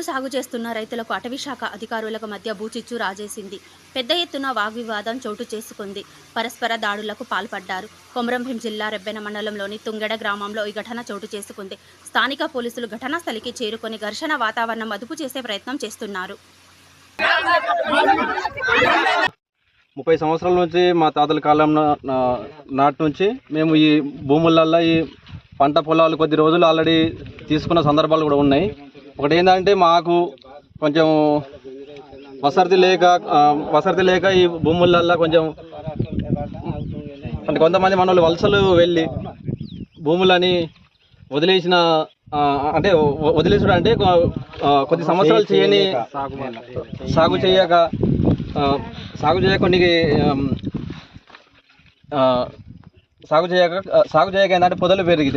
పోడు సాగు చేస్తున్న రైతులకు అటవీ శాఖ అధికారులకు మధ్య బూచిచ్చు రాజేసింది. పెద్ద ఎత్తున వాగ్వివాదం చోటు చేసుకుంది. పరస్పర దాడులకు పాల్పడ్డారు. కొమరంభీం జిల్లా రెబ్బెన మండలంలోని తుంగెడ గ్రామంలో ఈ ఘటన చోటు చేసుకుంది. స్థానిక పోలీసులు ఘటనా స్థలికి చేరుకొని ఘర్షణ వాతావరణం అదుపు చేసే ప్రయత్నం చేస్తున్నారు. ముప్పై సంవత్సరాల నుంచి మా తాతల కాలం నా- నా- నాటి నుంచి మేము ఈ భూములల్లో ఈ పంట పొలాలు కొద్ది రోజులు ఆల్రెడీ తీసుకున్న సందర్భాలు కూడా ఉన్నాయి. ఒకటి ఏంటంటే మాకు కొంచెం వసతి లేక వసతి లేక ఈ భూములల్లో కొంచెం అంటే కొంతమంది మన వాళ్ళు వలసలు వెళ్ళి భూములని వదిలేసిన అంటే వదిలేసుడు అంటే కొద్ది సంవత్సరాలు చేయని సాగు చేయక సాగు చేయక కొన్ని సాగు చేయక సాగు చేయక ఏంటంటే పొదలు పెరిగి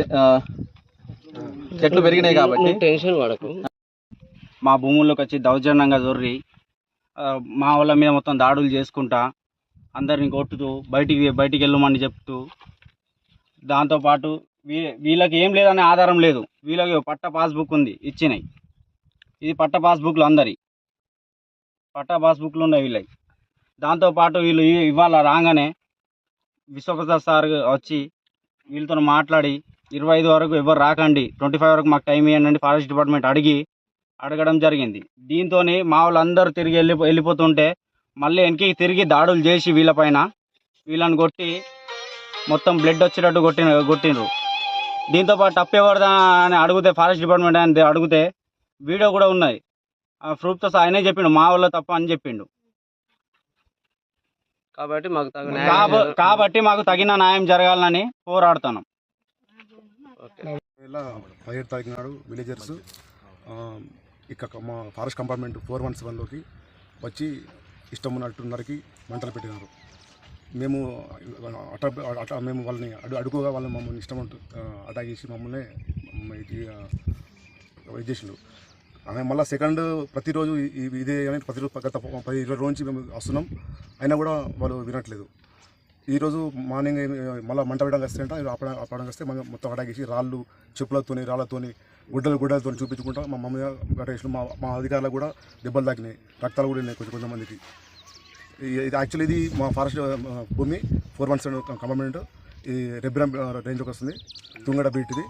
చెట్లు పెరిగినాయి కాబట్టి. టెన్షన్ పడకు. మా భూముల్లోకి వచ్చి దౌర్జన్యంగా దొర్రి మా వాళ్ళ మీద మొత్తం దాడులు చేసుకుంటా అందరిని కొట్టుతూ బయటికి బయటికి వెళ్ళమని చెప్తూ దాంతోపాటు వీ వీళ్ళకి ఏం లేదనే ఆధారం లేదు. వీళ్ళకి పట్ట పాస్బుక్ ఉంది ఇచ్చినాయి. ఇది పట్ట పాస్బుక్లు అందరి. పట్ట పాస్బుక్లు ఉన్నాయి వీళ్ళకి దాంతోపాటు వీళ్ళు ఇవాళ రాగానే విశ్వప్రసాద్ సార్ వచ్చి వీళ్ళతో మాట్లాడి ఇరవై ఐదు వరకు ఎవరు రాకండి ట్వంటీ ఫైవ్ వరకు మాకు టైం ఇవ్వండి ఫారెస్ట్ డిపార్ట్మెంట్ అడిగి అడగడం జరిగింది. దీంతో మా వాళ్ళందరూ తిరిగి వెళ్ళి వెళ్ళిపోతుంటే మళ్ళీ వెనక్కి తిరిగి దాడులు చేసి వీళ్ళపైన వీళ్ళని కొట్టి మొత్తం బ్లడ్ వచ్చేటట్టు కొట్టిన కొట్టిండ్రు. దీంతో పాటు తప్పెవరదా అని అడిగితే ఫారెస్ట్ డిపార్ట్మెంట్ అని అడిగితే వీడియో కూడా ఉన్నది. ఆ ప్రూఫ్తో ఆయనే చెప్పిండు మా వాళ్ళ తప్ప అని చెప్పిండు. కాబట్టి మాకు తగు కాబ- కాబట్టి మాకు తగిన న్యాయం జరగాలని పోరాడుతున్నాం. పదిహేడు తారీఖు నాడు విలేజర్స్ ఇక్కడ ఇక మా ఫారెస్ట్ కంపార్ట్మెంట్ ఫోర్ వన్ సెవెన్లోకి వచ్చి ఇష్టం ఉన్నట్టున్నరకి మంటలు పెట్టినారు. మేము అట అట మేము వాళ్ళని అడు అడుగుగా వాళ్ళని మమ్మల్ని ఇష్టం అటాక్ చేసి మమ్మల్ని ఇది, చేసిండు. ఆమె మళ్ళీ సెకండ్ ప్రతిరోజు ఇదే అని ప్రతిరోజు గత పది ఇరవై రోజు నుంచి మేము వస్తున్నాం. అయినా కూడా వాళ్ళు వినట్లేదు. ఈరోజు మార్నింగ్ మళ్ళీ మంట వేయడానికి వస్తే అంటే అప్పడ అప్పడానికి వస్తే మనం మొత్తం అటాకేసి రాళ్ళు చెప్పులతోని రాళ్ళతోని గుడ్డలు గుడ్డలతో చూపించుకుంటా. మా మమ్మీ గట్టేసి మా మా అధికారులకు కూడా దెబ్బలు తాకినాయి. రక్తాలు కూడా ఉన్నాయి కొంచెం కొంతమందికి. ఇది యాక్చువల్లీ ఇది మా ఫారెస్ట్ భూమి ఫోర్ వన్ సెవెన్ కంపార్ట్మెంట్. ఈ రెబ్బిరం రేంజ్కి వస్తుంది. తుంగడ బీట్ ఇది